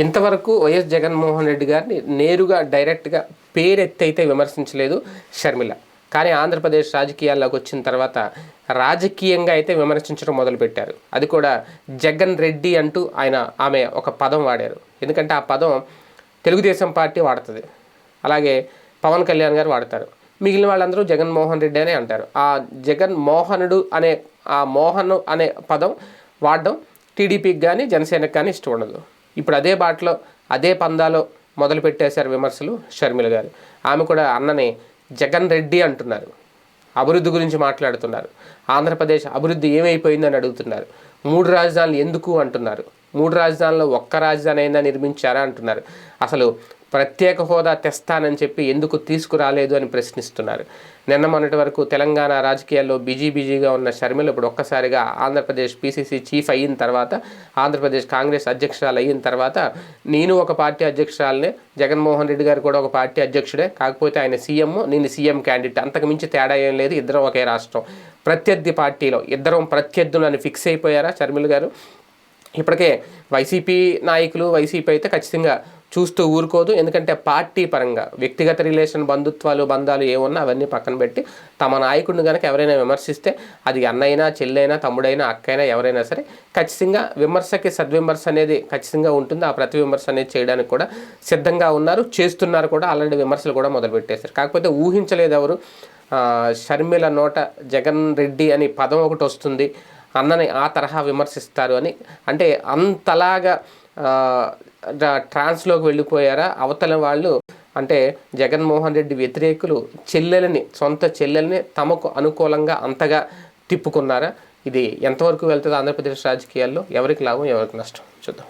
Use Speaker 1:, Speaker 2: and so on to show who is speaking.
Speaker 1: ఇంతవరకు వైఎస్ జగన్మోహన్ రెడ్డి గారిని నేరుగా డైరెక్ట్గా పేరెత్తైతే విమర్శించలేదు షర్మిల. కానీ ఆంధ్రప్రదేశ్ రాజకీయాల్లోకి వచ్చిన తర్వాత రాజకీయంగా అయితే విమర్శించడం మొదలుపెట్టారు. అది కూడా జగన్ రెడ్డి అంటూ ఆయన ఆమె ఒక పదం వాడారు. ఎందుకంటే ఆ పదం తెలుగుదేశం పార్టీ వాడుతుంది. అలాగే పవన్ కళ్యాణ్ గారు వాడతారు. మిగిలిన వాళ్ళందరూ జగన్మోహన్ రెడ్డి అనే అంటారు. ఆ జగన్ మోహనుడు అనే ఆ మోహన్ అనే పదం వాడడం టీడీపీకి కానీ జనసేనకు కానీ ఇష్టం ఉండదు. ఇప్పుడు అదే బాటలో అదే పందాలో మొదలు పెట్టేశారు విమర్శలు షర్మిల గారు. ఆమె కూడా అన్నని జగన్ రెడ్డి అంటున్నారు. అభివృద్ధి గురించి మాట్లాడుతున్నారు. ఆంధ్రప్రదేశ్ అభివృద్ధి ఏమైపోయిందని అడుగుతున్నారు. మూడు రాజధానులు ఎందుకు అంటున్నారు? మూడు రాజధానులు ఒక్క రాజధాని అయినా నిర్మించారా అంటున్నారు. అసలు ప్రత్యేక హోదా తెస్తానని చెప్పి ఎందుకు తీసుకురాలేదు అని ప్రశ్నిస్తున్నారు. నిన్న మొన్నటి వరకు తెలంగాణ రాజకీయాల్లో బిజీ బిజీగా ఉన్న షర్మిల ఇప్పుడు ఒక్కసారిగా ఆంధ్రప్రదేశ్ పీసీసీ చీఫ్ అయిన తర్వాత ఆంధ్రప్రదేశ్ కాంగ్రెస్ అధ్యక్షురాలు అయిన తర్వాత నేను ఒక పార్టీ అధ్యక్షురాలనే జగన్మోహన్ రెడ్డి గారు కూడా ఒక పార్టీ అధ్యక్షుడే కాకపోతే ఆయన సీఎం నేను సీఎం క్యాండిడేట్. అంతకు మించి తేడా ఏం లేదు ఇద్దరం ఒకే రాష్ట్రం. ప్రత్యర్థి పార్టీలో ఇద్దరం ప్రత్యర్థులని ఫిక్స్ అయిపోయారా షర్మిల గారు? ఇప్పటికే వైసీపీ నాయకులు వైసీపీ అయితే ఖచ్చితంగా చూస్తూ ఊరుకోదు. ఎందుకంటే పార్టీ పరంగా వ్యక్తిగత రిలేషన్ బంధుత్వాలు బంధాలు ఏమున్నా అవన్నీ పక్కన పెట్టి తమ నాయకుడిని కనుక ఎవరైనా విమర్శిస్తే అది అన్నైనా చెల్లైనా తమ్ముడైనా అక్కైనా ఎవరైనా సరే ఖచ్చితంగా విమర్శకి సద్విమర్శ అనేది ఖచ్చితంగా ఉంటుంది. ఆ ప్రతి విమర్శ అనేది చేయడానికి కూడా సిద్ధంగా ఉన్నారు. చేస్తున్నారు కూడా. అలాంటి విమర్శలు కూడా మొదలుపెట్టేశారు కాకపోతే ఊహించలేదు ఎవరు షర్మిల నోట జగన్ రెడ్డి అని పదం ఒకటి వస్తుంది. అన్నని ఆ తరహా విమర్శిస్తారు అని. అంటే అంతలాగా ట్రాన్స్లోకి వెళ్ళిపోయారా? అవతల వాళ్ళు అంటే జగన్మోహన్ రెడ్డి వ్యతిరేకులు చెల్లెలని సొంత చెల్లెల్ని తమకు అనుకూలంగా అంతగా తిప్పుకున్నారా? ఇది ఎంతవరకు వెళ్తుంది ఆంధ్రప్రదేశ్ రాజకీయాల్లో ఎవరికి లాభం ఎవరికి నష్టం? చూద్దాం.